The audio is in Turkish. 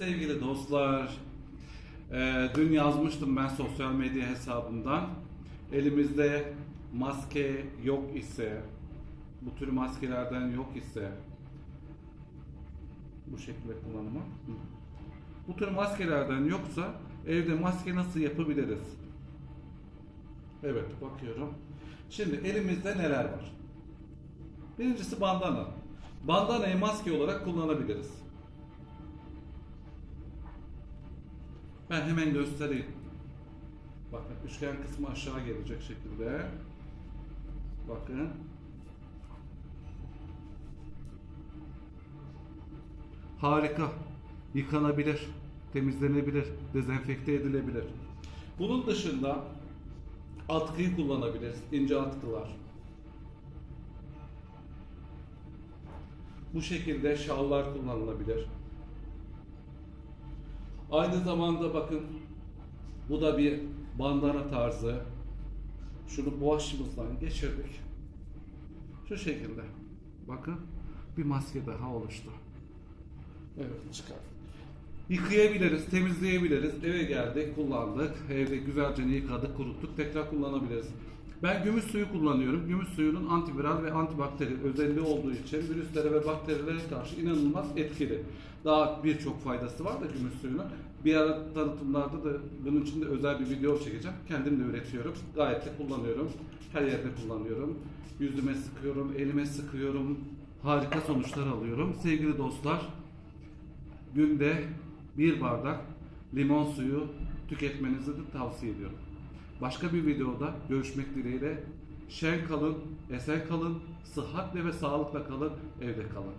Sevgili dostlar, e, dün yazmıştım ben sosyal medya hesabımdan. Elimizde maske yok ise, bu tür maskelerden yok ise, bu şekilde kullanımı. Hı. Bu tür maskelerden yoksa evde maske nasıl yapabiliriz? Evet bakıyorum. Şimdi elimizde neler var? Birincisi bandana. Bandanayı maske olarak kullanabiliriz. Ben hemen göstereyim. Bakın üçgen kısmı aşağı gelecek şekilde. Bakın. Harika. Yıkanabilir, temizlenebilir, dezenfekte edilebilir. Bunun dışında atkıyı kullanabiliriz. ince atkılar. Bu şekilde şallar kullanılabilir. Aynı zamanda bakın bu da bir bandana tarzı. Şunu başımızdan geçirdik. Şu şekilde. Bakın bir maske daha oluştu. Evet çıkar. Yıkayabiliriz, temizleyebiliriz. Eve geldik, kullandık. Evde güzelce yıkadık, kuruttuk. Tekrar kullanabiliriz. Ben gümüş suyu kullanıyorum. Gümüş suyunun antiviral ve antibakteri özelliği olduğu için virüslere ve bakterilere karşı inanılmaz etkili. Daha birçok faydası var da gümüş suyunun. Bir ara tanıtımlarda da bunun için de özel bir video çekeceğim. Kendim de üretiyorum. Gayet de kullanıyorum. Her yerde kullanıyorum. Yüzüme sıkıyorum, elime sıkıyorum. Harika sonuçlar alıyorum. Sevgili dostlar, günde bir bardak limon suyu tüketmenizi de tavsiye ediyorum. Başka bir videoda görüşmek dileğiyle. Şen kalın, esen kalın, sıhhatle ve sağlıkla kalın, evde kalın.